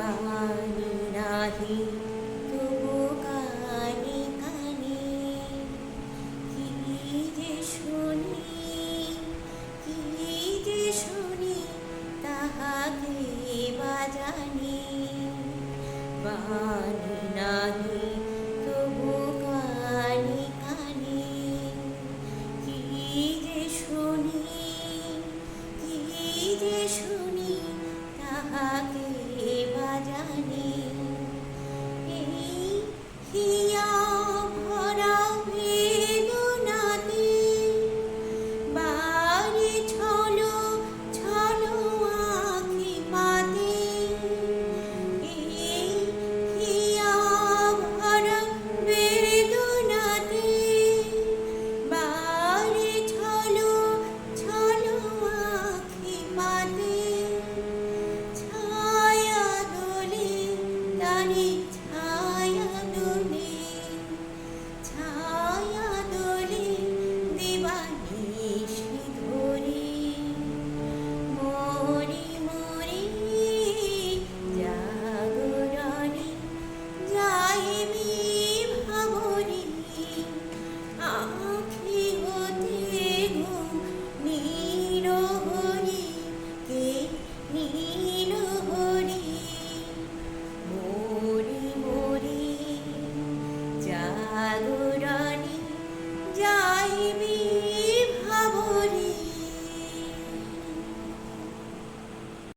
বাঙালি রাহি তবু কানে যে শুনি, কি যে শুনি তাহাকে বাজানি বাণী নাহি, তবু কানে কানে যে শুনি, কি যে শুনি 사람이